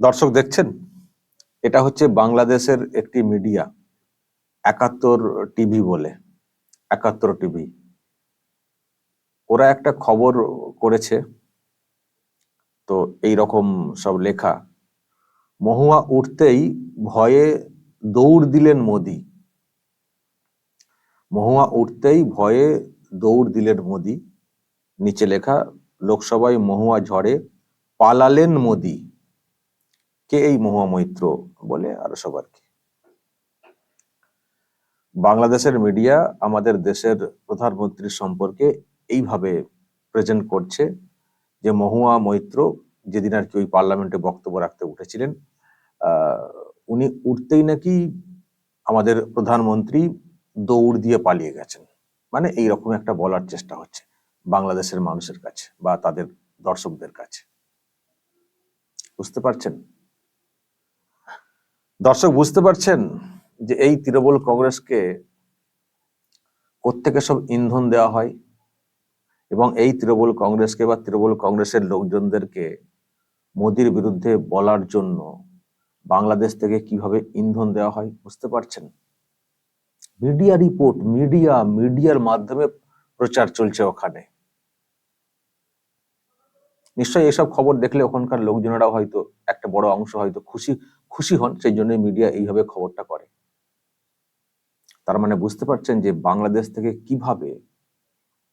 দর্শক দেখছেন? এটা হচ্ছে বাংলাদেশের একটি মিডিয়া, একাত্তর টিভি বলে, একাত্তর টিভি। ওরা একটা খবর করেছে, তো এই রকম সব লেখা। মহুয়া উঠতেই ভয়ে দৌড় দিলেন মোদি। মহুয়া উঠতেই ভয়ে দৌড় দিলেন মোদি। নিচে লেখা, লোকসভায় মহুয়া ঝড়ে পালালেন মোদি। কে এই মহুয়া মৈত্র বলে আরও সবার কি বাংলাদেশের মিডিয়া আমাদের দেশের প্রধানমন্ত্রীর সম্পর্কে এইভাবে প্রেজেন্ট করছে যে মহুয়া মৈত্র যেদিন আর কি ওই পার্লামেন্টে বক্তব্য রাখতে উঠেছিলেন উনি উঠতেই নাকি আমাদের প্রধানমন্ত্রী দৌড় দিয়ে পালিয়ে গেছেন। মানে এই রকম একটা বলার চেষ্টা হচ্ছে বাংলাদেশের মানুষের কাছে বা তাদের দর্শকদের কাছে। বুঝতে পারছেন? দর্শক, বুঝতে পারছেন যে এই তৃণমূল কংগ্রেসকে কোত্থেকে সব ইন্ধন দেওয়া হয়? এবং এই তৃণমূল কংগ্রেসকে বা তৃণমূল কংগ্রেসের লোকজনদেরকে মোদির বিরুদ্ধে বলার জন্য বাংলাদেশ থেকে কীভাবে ইন্ধন দেওয়া হয়, বুঝতে পারছেন? মিডিয়া রিপোর্ট, মিডিয়া, মিডিয়ার মাধ্যমে প্রচার চলছে ওখানে। নিশ্চয়ই এসব খবর দেখলে ওখানকার লোকজনেরা হয়তো একটা বড় অংশ হয়তো খুশি খুশি হন, সেই জন্য মিডিয়া এইভাবে খবরটা করে। তার মানে বুঝতে পারছেন যে বাংলাদেশ থেকে কীভাবে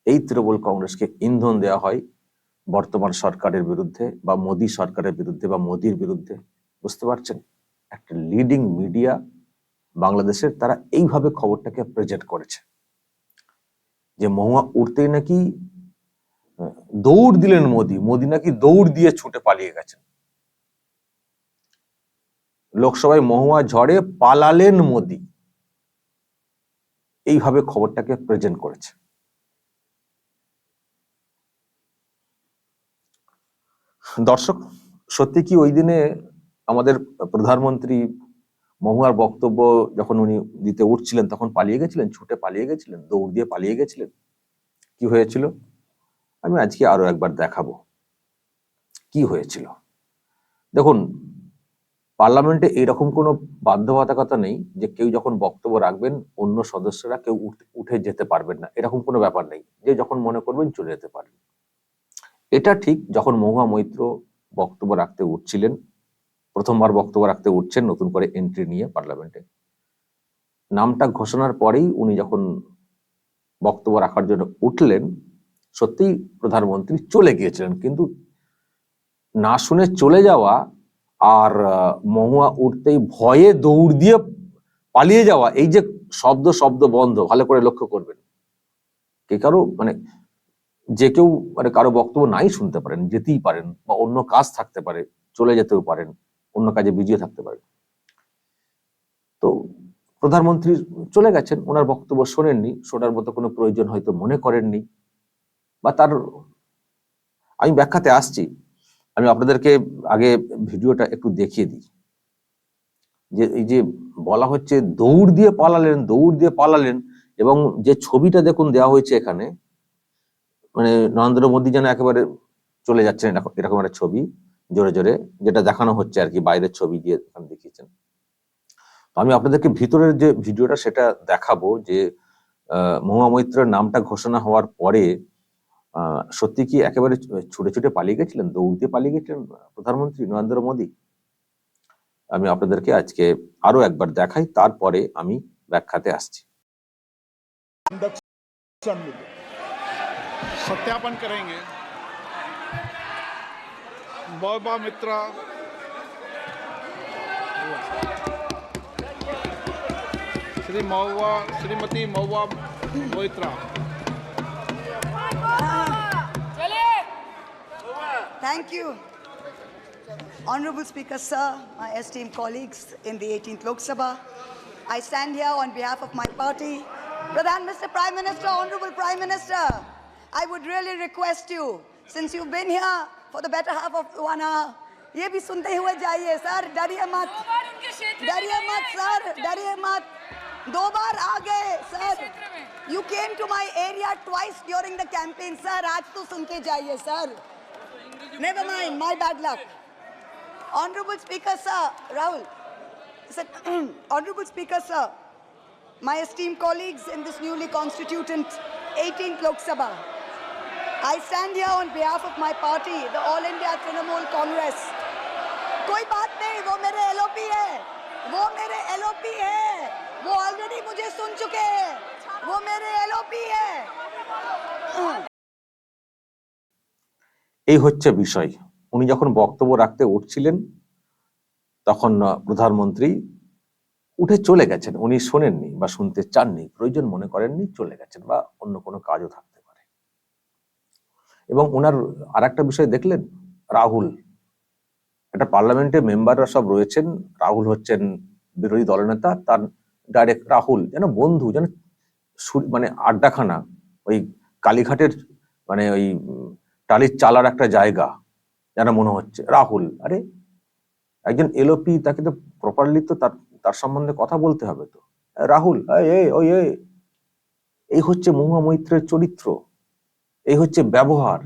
এই তৃণমূল কংগ্রেসকে ইন্ধন দেওয়া হয় বর্তমান সরকারের বিরুদ্ধে বা মোদী সরকারের বিরুদ্ধে বা মোদির বিরুদ্ধে? বুঝতে পারছেন? একটা লিডিং মিডিয়া বাংলাদেশের তারা এইভাবে খবরটাকে প্রেজেন্ট করেছে। যে মহুয়া উঠতেই নাকি দৌড় দিলেন মোদি। মোদি নাকি দৌড় দিয়ে ছুটে পালিয়ে গেছেন। লোকসভায় মহুয়া ঝড়ে পালালেন মোদি। এইভাবে খবরটাকে প্রেজেন্ট করেছে। দর্শক, সত্যি কি ওই দিনে আমাদের প্রধানমন্ত্রী মহুয়ার বক্তব্য যখন উনি দিতে উঠছিলেন, তখন পালিয়ে গেছিলেন, ছুটে পালিয়ে গেছিলেন, দৌড় দিয়ে পালিয়ে গেছিলেন? কি হয়েছিল? আমি আজকে আরও একবার দেখাবো। কি হয়েছিল? দেখুন, পার্লামেন্টে এরকম কোনো বাধ্যবাধকতা নেই যে কেউ যখন বক্তব্য রাখবেন, অন্য সদস্যরা কেউ উঠে যেতে পারবেন না। এরকম কোনো ব্যাপার নেই। যে যখন মনে করবেন চলে যেতে পারেন। এটা ঠিক যখন মহুয়া মৈত্র বক্তব্য রাখতে উঠছিলেন, প্রথমবার বক্তব্য রাখতে উঠছেন নতুন করে এন্ট্রি নিয়ে পার্লামেন্টে। নামটা ঘোষণার পরেই উনি যখন বক্তব্য রাখার জন্য উঠলেন সত্যিই প্রধানমন্ত্রী চলে গিয়েছিলেন, কিন্তু না শুনে চলে যাওয়া আর মহুয়া উঠতেই ভয়ে দৌড় দিয়ে পালিয়ে যাওয়া, এই যে শব্দ শব্দ বন্ধ, ভালো করে লক্ষ্য করবেন। কে কারও মানে যে কেউ মানে কারও বক্তব্য নাই শুনতে পারেন, যেতেই পারেন বা অন্য কাজ থাকতে পারে, চলে যেতেও পারেন, অন্য কাজে বিজিয়ে থাকতে পারেন। তো প্রধানমন্ত্রী চলে গেছেন, ওনার বক্তব্য শোনেননি, শোনার মতো কোনো প্রয়োজন হয়তো মনে করেননি। বা তার আমি ব্যাখ্যাতে আসছি। আমি আপনাদেরকে আগে ভিডিওটা একটু দেখিয়ে দিই। যে এই যে বলা হচ্ছে দৌড় দিয়ে পালালেন দৌড় দিয়ে পালালেন এবং যে ছবিটা দেখুন দেওয়া হয়েছে এখানে মানে নরেন্দ্র মোদী যেন একেবারে চলে যাচ্ছেন এরকম- একটা ছবি জোরে জোরে যেটা দেখানো হচ্ছে আর কি বাইরের ছবি দিয়ে দেখিয়েছেন। আমি আপনাদেরকে ভিতরের যে ভিডিওটা সেটা দেখাবো যে আহ, মৈত্রের নামটা ঘোষণা হওয়ার পরে সত্যি কি একেবারে ছুটে ছুটে পালিয়ে গেছিলেন দৌড় দিয়ে পালিয়ে গেছিলেন প্রধানমন্ত্রী নরেন্দ্র মোদী আমি আপনাদেরকে আজকে আরো একবার দেখাই তারপরে আমি ব্যাখ্যাতে আসছি इंडक्शन में सत्यापन करेंगे boba Mitra Shri Mahua Shrimati Mahua Moitra Thank you. Honorable Speaker, sir, my esteemed colleagues in the 18th Lok Sabha, I stand here on behalf of my party. Pradhan, Mr. Prime Minister, Honorable Prime Minister, I would really request you, since you've been here for the better half of one hour, ये भी सुनते हुए जाइए sir डरिए मत दो बार उनके क्षेत्र में डरिए गए मत हैं, सर डरिए मत दो बार आ गए सर क्षेत्र में। You came to my area twice during the campaign sir आज तो सुन के जाइए sir never mind my bad luck Honorable Speaker, sir, Rahul. Sir, Honorable Speaker, sir, my esteemed colleagues in this newly constituted 18th Lok Sabha, I stand here on behalf of my party, the All India Trinamool Congress. कोई बात नहीं वो मेरे LOP है वो मेरे LOP है वो ऑलरेडी मुझे सुन चुके हैं वो मेरे एलओपी है এই হচ্ছে বিষয়। উনি যখন বক্তব্য রাখতে উঠছিলেন, তখন প্রধানমন্ত্রী উঠে চলে গেছেন। উনি শোনেননি বা শুনতে চাননি, প্রয়োজন মনে করেননি, চলে গেছেন বা অন্য কোনো কাজও থাকতে পারে। এবং ওনার আর একটা বিষয় দেখলেন, রাহুল। একটা পার্লামেন্টে মেম্বাররা সব রয়েছেন, রাহুল হচ্ছেন বিরোধী দলনেতা, তার ডাইরেক্ট রাহুল, যেন বন্ধু, যেন মানে আড্ডাখানা, ওই কালীঘাটের মানে ওই টালির চালার একটা জায়গা, যেন মনে হচ্ছে। রাহুল, আরে, একজন এলোপি তাকে তো প্রপারলি তো তার তার সম্বন্ধে কথা বলতে হবে তো। রাহুল ওই, এই হচ্ছে মহুয়া মৈত্রের চরিত্র, এই হচ্ছে ব্যবহার,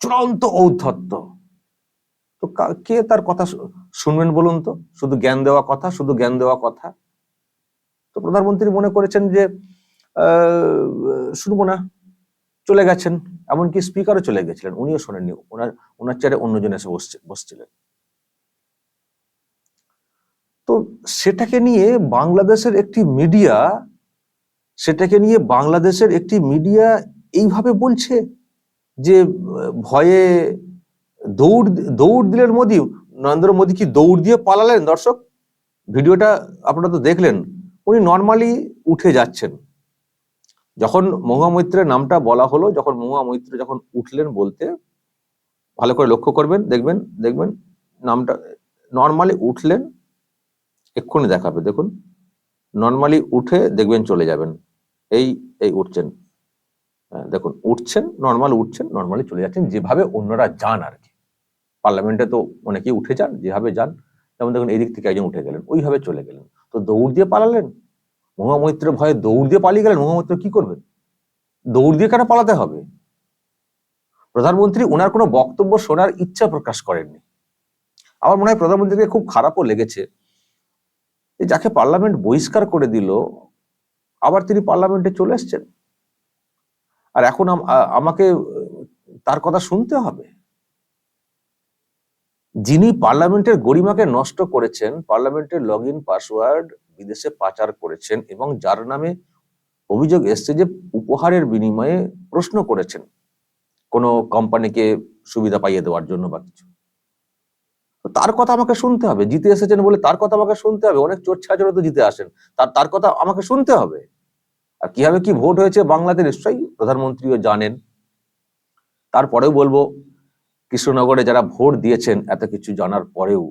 চূড়ান্ত ঔদ্ধত্য। তো কা- তার কথা শুনবেন বলুন তো? শুধু জ্ঞান দেওয়া কথা, শুধু জ্ঞান দেওয়া কথা? তো প্রধানমন্ত্রী মনে করেছেন যে শুনব না, চলে গেছেন। এমনকি স্পিকারও চলে গেছিলেন, উনিও শোনেননি। ওনার ওনার চেয়ারে অন্যজন এসে বসছে, বসছিলেন। তো সেটাকে নিয়ে বাংলাদেশের একটি মিডিয়া সেটাকে নিয়ে বাংলাদেশের একটি মিডিয়া এইভাবে বলছে যে, ভয়ে দৌড় দৌড় দিলেন মোদী। নরেন্দ্র মোদী কি দৌড় দিয়ে পালালেন? দর্শক, ভিডিওটা আপনারা তো দেখলেন, উনি নর্মালি উঠে যাচ্ছেন। যখন মহুয়া মৈত্রের নামটা বলা হলো যখন মহুয়া মৈত্র যখন উঠলেন বলতে ভালো করে লক্ষ্য করবেন দেখবেন দেখবেন নামটা নর্মালি উঠলেন এক্ষুনি দেখাবে দেখুন নর্মালি উঠে দেখবেন চলে যাবেন এই এই উঠছেন হ্যাঁ, দেখুন উঠছেন নর্মাল উঠছেন নর্মালি চলে যাচ্ছেন যেভাবে অন্যরা যান আর কি পার্লামেন্টে তো অনেকেই উঠে যান যেভাবে যান যেমন দেখুন এই দিক থেকে একজন উঠে গেলেন ওইভাবে চলে গেলেন তো দৌড় দিয়ে পালালেন মহুয়া মৈত্রের ভয়ে দৌড় দিয়ে পালিয়ে গেলেন মহুয়া মৈত্র কি করবেন? দৌড় দিয়ে কেন পালাতে হবে? প্রধানমন্ত্রী ওনার কোনো বক্তব্য শোনার ইচ্ছা প্রকাশ করেননি। আমার মনে হয় প্রধানমন্ত্রীকে খুব খারাপও লেগেছে। যাকে পার্লামেন্ট বহিষ্কার করে দিল, আবার তিনি পার্লামেন্টে চলে এসছেন। আর এখন আম- আমাকে তার কথা শুনতে হবে। যিনি পার্লামেন্টের গরিমাকে নষ্ট করেছেন, পার্লামেন্টের লগ ইন পাসওয়ার্ড বিদেশে পাচার করেছেন এবং যার নামে অভিযোগ এসছে যে উপহারের বিনিময়ে প্রশ্ন করেছেন কোনো কোম্পানিকে সুবিধা পাইয়ে দেওয়ার জন্য বা কিছু। তার কথা আমাকে শুনতে হবে। জিতে এসেছেন বলে তার কথা আমাকে শুনতে হবে। অনেক চোর ছাজরা তো জিতে আসেন। তার তার কথা আমাকে শুনতে হবে। আর কীভাবে কি ভোট হয়েছে বাংলাতে নিশ্চয়ই প্রধানমন্ত্রীও জানেন। তারপরেও বলব, কৃষ্ণনগরে যারা ভোট দিয়েছেন, এত কিছু জানার পরেও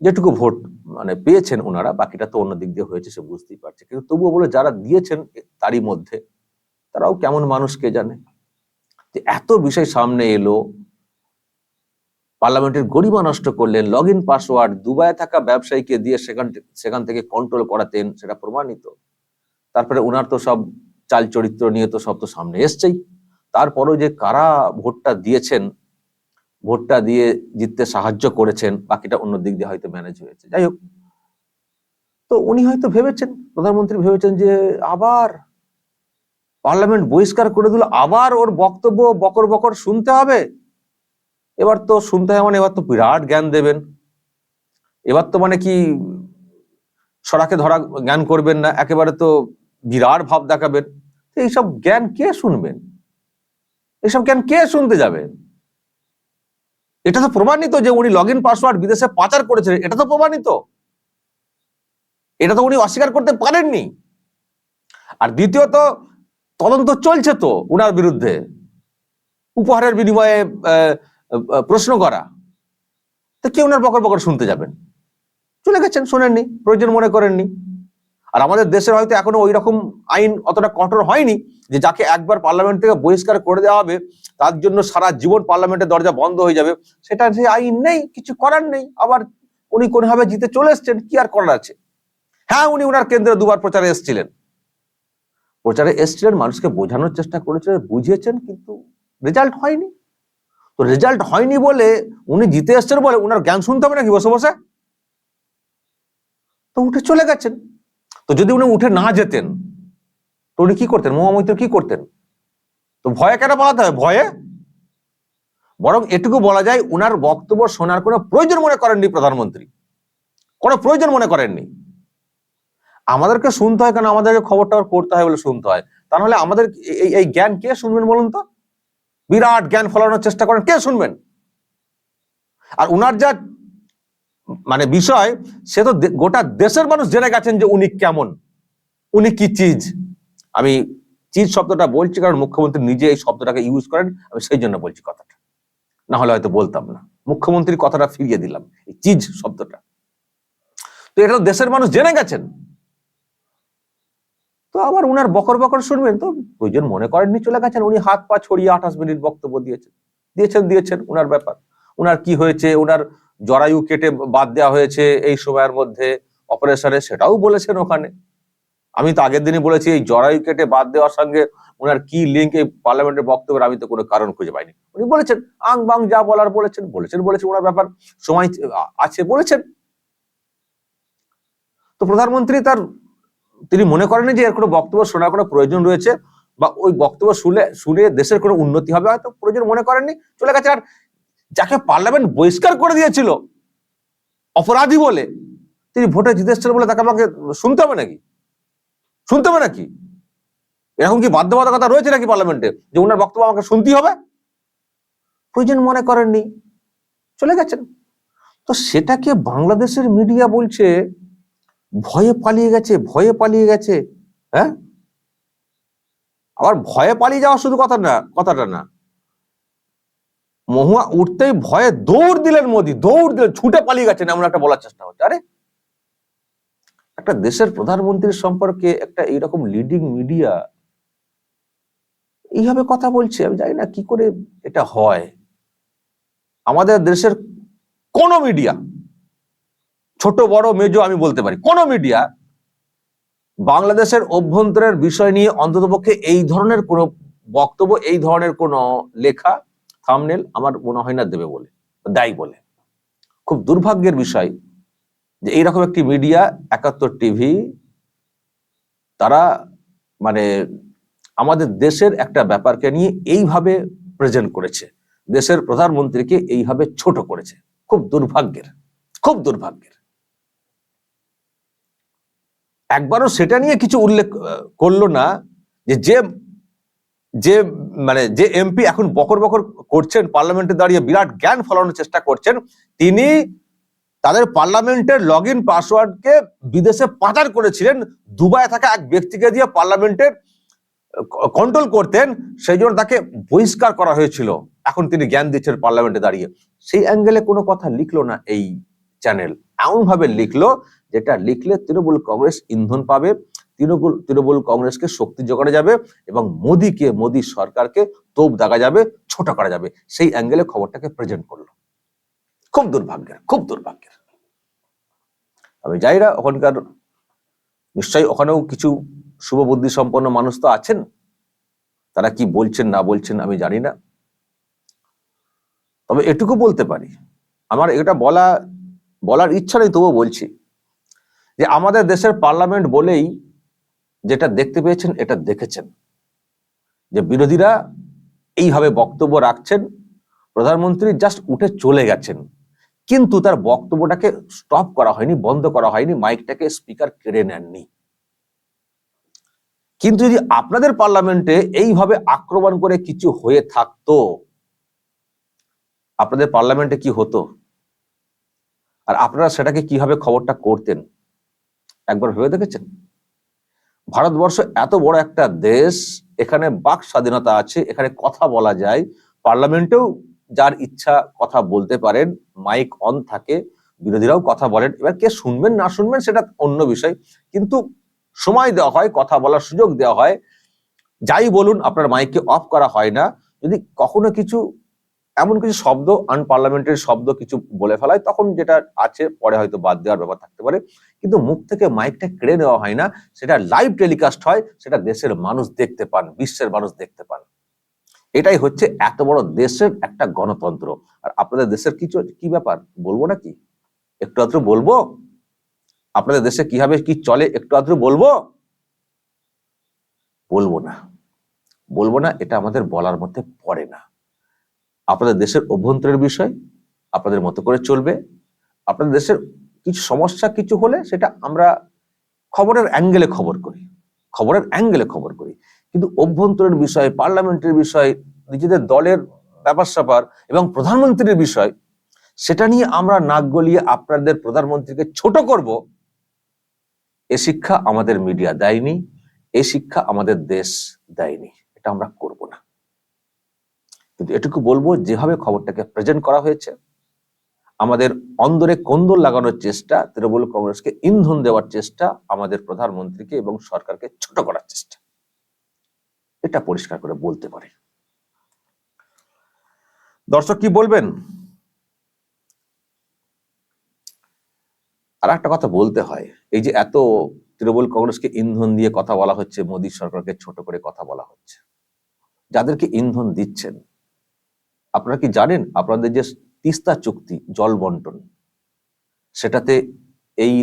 যেটুকু ভোট মানে পেয়েছেন ওনারা, বাকিটা তো অন্য দিক দিয়ে হয়েছে সে বুঝতেই পারছে। কিন্তু তবুও বলে যারা দিয়েছেন তারই মধ্যে, তারাও কেমন মানুষ কে জানে? যে এত বিষয় সামনে এলো, পার্লামেন্টের গরিমা নষ্ট করলেন লগ ইন পাসওয়ার্ড দুবাইয়ে থাকা ব্যবসায়ীকে দিয়ে সেখান সেখান থেকে কন্ট্রোল করাতেন, সেটা প্রমাণিত। তারপরে ওনার তো সব চাল চরিত্র নিয়ে তো সব তো সামনে এসছেই। তারপরেও যে কারা ভোটটা দিয়েছেন ভোটটা দিয়ে জিততে সাহায্য করেছেন, বাকিটা অন্য দিক দিয়ে হয়তো ম্যানেজ হয়েছে। যাই হোক। তো উনি হয়তো ভেবেছেন, প্রধানমন্ত্রী ভেবেছেন যে আবার পার্লামেন্ট বহিষ্কার করে দিল, আবার ওর বক্তব্য বকর বকর শুনতে হবে। এবার তো শুনতে হয় মানে এবার তো বিরাট জ্ঞান দেবেন। এবার তো মানে কি সরাকে ধরা জ্ঞান করবেন না, একেবারে তো বিরাট ভাব দেখাবেন। এইসব জ্ঞান কে শুনবেন? এইসব জ্ঞান কে শুনতে যাবেন? এটা তো প্রমাণিত যে উনি লগ ইন পাসওয়ার্ড বিদেশে পাচার করেছেন, এটা তো প্রমাণিত। এটা তো উনি অস্বীকার করতে পারেননি। আর দ্বিতীয়ত, তদন্ত চলছে তো উনার বিরুদ্ধে উপহারের বিনিময়ে প্রশ্ন করা। তো কে উনার বকর বকর শুনতে যাবেন। চলে গেছেন, শোনেননি, প্রয়োজন মনে করেননি। আর আমাদের দেশের হয়তো এখনও ওই রকম আইন অতটা কঠোর হয়নি যে যাকে একবার পার্লামেন্ট থেকে বহিষ্কার করে দেওয়া হবে, তার জন্য সারা জীবন পার্লামেন্টের দরজা বন্ধ হয়ে যাবে। সেটা সেই আইন নেই, কিছু করার নেই। আবার উনি কোনোভাবে জিতে চলে এসছেন, কি আর করার আছে? হ্যাঁ উনি উনার কেন্দ্রে দুবার প্রচারে এসেছিলেন। প্রচারে এসেছিলেন, মানুষকে বোঝানোর চেষ্টা করেছিলেন, বুঝিয়েছেন, কিন্তু রেজাল্ট হয়নি। তো রেজাল্ট হয়নি বলে উনি জিতে এসছেন বলে উনার জ্ঞান শুনতে হবে নাকি বসে বসে? তো উঠে চলে গেছেন। তো যদি উনি উঠে না যেতেন, তো উনি কি করতেন? মহামৈত্র কি করতেন? তো ভয়ে কেন পালাতে হয়? ভয়ে? বরং এটুকু বলা যায়, উনার বক্তব্য শোনার কোনো প্রয়োজন মনে করেননি প্রধানমন্ত্রী। কোনো প্রয়োজন মনে করেননি। আমাদেরকে শুনতে হয় কেন? আমাদেরকে খবর টবর করতে হয় বলে শুনতে হয়। তা নাহলে আমাদের এই জ্ঞান কে শুনবেন বলুন তো? বিরাট জ্ঞান ফলানোর চেষ্টা করেন। কে শুনবেন? আর উনার যা মানে বিষয়, সে তো গোটা দেশের মানুষ জেনে গেছেন যে উনি কেমন, উনি কি চিজ। আমি চিজ শব্দটা বলছি কারণ মুখ্যমন্ত্রী নিজে এই শব্দটাকে ইউজ করেন, আমি সেই জন্য বলছি কথাটা। না হলে হয়তো বলতাম না। মুখ্যমন্ত্রীর কথাটা ফিরিয়ে দিলাম, এই চিজ শব্দটা। তো এটা দেশের মানুষ জেনে গেছেন। তো আবার উনার বকর বকর শুনবেন তো প্রয়োজন মনে করেননি চলে গেছেন, উনি হাত পা ছড়িয়ে আঠাশ মিনিট বক্তব্য দিয়েছেন। দিয়েছেন দিয়েছেন, উনার ব্যাপার। উনার কি হয়েছে, উনার জরায়ু কেটে বাদ দেওয়া হয়েছে এই সময়ের মধ্যে অপারেশনে সেটাও বলেছেন ওখানে। আমি তো আগের দিনই বলেছি, এই জরায়ু কেটে বাদ দেওয়ার সঙ্গে ওনার কি লিঙ্ক এই পার্লামেন্টের বক্তব্যের আমি তো কোনো কারণ খুঁজে পাইনি। উনি বলেছেন, আং বাং যা বলার বলেছেন বলেছেন বলেছেন ওনার ব্যাপার, সময় আছে বলেছেন। তো প্রধানমন্ত্রী তার, তিনি মনে করেন যে এর কোনো বক্তব্য শোনার কোনো প্রয়োজন রয়েছে, বা ওই বক্তব্য শুনে শুনে দেশের কোনো উন্নতি হবে, হয়তো প্রয়োজন মনে করেননি, চলে গেছে আর যাকে পার্লামেন্ট বহিষ্কার করে দিয়েছিল, অপরাধী বলে, তিনি ভোটে জিতে এসেছেন বলে তাকে আমাকে শুনতে হবে নাকি? শুনতে হবে নাকি? এরকম কি বাধ্যবাধকতা রয়েছে নাকি পার্লামেন্টে যে ওনার বক্তব্য আমাকে শুনতেই হবে? প্রয়োজন মনে করেননি, চলে গেছেন। তো সেটাকে বাংলাদেশের মিডিয়া বলছে, ভয়ে পালিয়ে গেছে, ভয়ে পালিয়ে গেছে হ্যাঁ? আবার ভয়ে পালিয়ে যাওয়া শুধু কথা না, কথাটা না। মহুয়া উঠতেই ভয়ে দৌড় দিলেন মোদি, দৌড় দিলেন, ছুটে পালিয়ে গেছেন এমন একটা বলার চেষ্টা হচ্ছে। আরে, একটা দেশের প্রধানমন্ত্রীর সম্পর্কে একটা এইরকম লিডিং মিডিয়া এইভাবে কথা বলছে, আমি জানি না কি করে এটা হয়। আমাদের দেশের কোন মিডিয়া ছোট, বড় মেজো আমি বলতে পারি, কোন মিডিয়া বাংলাদেশের অভ্যন্তরের বিষয় নিয়ে অন্ততপক্ষে এই ধরনের কোনো বক্তব্য, এই ধরনের কোনো লেখা থামনেল আমার মনে হয় না দেবে বলে দেয় বলে। খুব দুর্ভাগ্যের বিষয় যে এইরকম একটি মিডিয়া একাত্তর টিভি তারা মানে আমাদের দেশের একটা ব্যাপারকে নিয়ে এইভাবে প্রেজেন্ট করেছে। দেশের প্রধানমন্ত্রীকে এইভাবে ছোট করেছে। খুব দুর্ভাগ্যের খুব দুর্ভাগ্যের। একবারও সেটা নিয়ে কিছু উল্লেখ করল না যে যে যে মানে যে এমপি এখন বকর বকর করছেন, পার্লামেন্টে দাঁড়িয়ে বিরাট জ্ঞান ফলানোর চেষ্টা করছেন, তিনি তাদের পার্লামেন্টের লগ ইন পাসওয়ার্ডকে বিদেশে পাচার করেছিলেন দুবাই থাকা এক ব্যক্তিকে দিয়ে পার্লামেন্টের কন্ট্রোল করতেন, সেই জন্য তাকে বহিষ্কার করা হয়েছিল। এখন তিনি জ্ঞান দিচ্ছেন পার্লামেন্টে দাঁড়িয়ে। সেই অ্যাঙ্গেলে কোনো কথা লিখলো না এই চ্যানেল এমন ভাবে লিখলো যেটা লিখলে তৃণমূল কংগ্রেস ইন্ধন পাবে। তৃণমূল তৃণমূল কংগ্রেসকে শক্তি জোগাড়া যাবে এবং মোদীকে, মোদী সরকারকে তোপ দাগা যাবে, ছোট করা যাবে। সেই অ্যাঙ্গেলে খবরটাকে প্রেজেন্ট করল। খুব দুর্ভাগ্যের খুব দুর্ভাগ্যের। আমি যাই না, ওখানকার নিশ্চয়ই ওখানেও কিছু শুভবুদ্ধি সম্পন্ন মানুষ তো আছেন। তারা কি বলছেন, না বলছেন আমি জানি না। তবে এটুকু বলতে পারি, আমার এটা বলা, বলার ইচ্ছা নেই, তবুও বলছি যে আমাদের দেশের পার্লামেন্ট বলেই যেটা দেখতে পেয়েছেন, এটা দেখেছেন। যে বিরোধীরা এইভাবে বক্তব্য রাখছেন, প্রধানমন্ত্রী জাস্ট উঠে চলে গেছেন। কিন্তু তার বক্তব্যটাকে স্টপ করা হয়নি, বন্ধ করা হয়নি মাইকটাকে স্পিকার কেড়ে নেননি। কিন্তু যদি আপনাদের পার্লামেন্টে এইভাবে আক্রমণ করে কিছু হয়ে থাকতো, আপনাদের পার্লামেন্টে কি হতো? আর আপনারা সেটাকে কীভাবে খবরটা করতেন? একবার ভেবে দেখেছেন? ভারতবর্ষ এত বড় একটা দেশ, এখানে বাক স্বাধীনতা আছে, এখানে কথা বলা যায়। পার্লামেন্টেও যার ইচ্ছা কথা বলতে পারেন, মাইক অন থাকে, বিরোধীরাও কথা বলেন। এবার কে শুনবেন, না শুনবেন সেটা অন্য বিষয়। কিন্তু সময় দেওয়া হয়, কথা বলার সুযোগ দেওয়া হয়। যাই বলুন, আপনার মাইককে অফ করা হয় না। যদি কখনো কিছু এমন কিছু শব্দ আনপার্লামেন্টারি শব্দ কিছু বলে ফেলায়, তখন যেটা আছে, পরে হয়তো বাদ দেওয়ার ব্যাপার থাকতে পারে। কিন্তু মুখ থেকে মাইকটা কেড়ে নেওয়া হয় না, সেটা লাইভ টেলিকাস্ট হয়, সেটা দেশের মানুষ দেখতে পান, বিশ্বের মানুষ দেখতে পান। এটাই হচ্ছে এত বড় দেশের একটা গণতন্ত্র। আর আপনাদের দেশের কি চল- কি ব্যাপার? বলব নাকি? একটু আধটু বলব? আপনাদের দেশে কীভাবে কি চলে, একটু আধটু বলব? বলব না। বলব না, এটা আমাদের বলার মধ্যে পড়ে না। আপনাদের দেশের অভ্যন্তরের বিষয় আপনাদের মতো করে চলবে। আপনাদের দেশের কিছু সমস্যা কিছু হলে সেটা আমরা খবরের অ্যাঙ্গেলে খবর করি। খবরের অ্যাঙ্গেলে খবর করি। কিন্তু অভ্যন্তরের বিষয়, পার্লামেন্টের বিষয়, নিজেদের দলের ব্যাপার স্যাপার এবং প্রধানমন্ত্রীর বিষয়, সেটা নিয়ে আমরা নাক গলিয়ে আপনাদের প্রধানমন্ত্রীকে ছোট করব। এ শিক্ষা আমাদের মিডিয়া দেয়নি, এ শিক্ষা আমাদের দেশ দেয়নি। এটা আমরা কিন্তু এটুকু বলব, যেভাবে খবরটাকে প্রেজেন্ট করা হয়েছে, আমাদের অন্দরে কন্দল লাগানোর চেষ্টা, তৃণমূল কংগ্রেসকে ইন্ধন দেওয়ার চেষ্টা, আমাদের প্রধানমন্ত্রীকে এবং সরকারকে ছোট করার চেষ্টা। এটা পরিষ্কার করে বলতে পারে। দর্শক কি বলবেন? আর একটা কথা বলতে হয়, এই যে এত তৃণমূল কংগ্রেসকে ইন্ধন দিয়ে কথা বলা হচ্ছে, মোদী সরকারকে ছোট করে কথা বলা হচ্ছে, যাদেরকে ইন্ধন দিচ্ছেন আপনারা কি জানেন আপনাদের যে তিস্তা চুক্তি, জল বন্টন? সেটাতে এই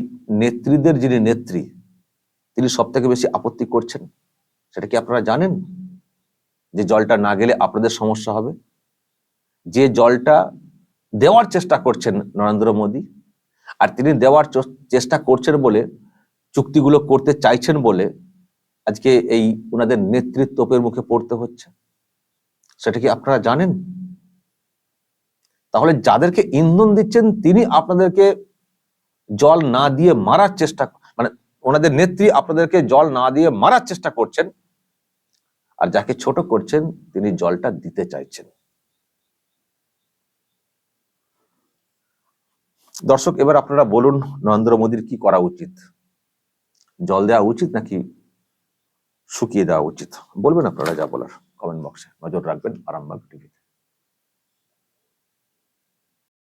নেত্রীদের যিনি নেত্রী, তিনি সব থেকে বেশি আপত্তি করছেন। সেটা কি আপনারা জানেন? যে জলটা না গেলে আপনাদের সমস্যা হবে? যে জলটা দেওয়ার চেষ্টা করছেন নরেন্দ্র মোদী, আর তিনি দেওয়ার চেষ্টা করছেন বলে, চুক্তিগুলো করতে চাইছেন বলে, আজকে এই ওনাদের নেতৃত্বের মুখে পড়তে হচ্ছে। সেটা কি আপনারা জানেন? তাহলে যাদেরকে ইন্ধন দিচ্ছেন, তিনি আপনাদেরকে জল না দিয়ে মারার চেষ্টা মানে ওনাদের নেত্রী আপনাদেরকে জল না দিয়ে মারার চেষ্টা করছেন, আর যাকে ছোট করছেন, তিনি জলটা দিতে চাইছেন। দর্শক, এবার আপনারা বলুন, নরেন্দ্র মোদীর কি করা উচিত? জল দেওয়া উচিত নাকি শুকিয়ে দেওয়া উচিত? বলবেন আপনারা যা বলার কমেন্ট বক্সে নজর রাখবেন, আরামবাগ টিভিতে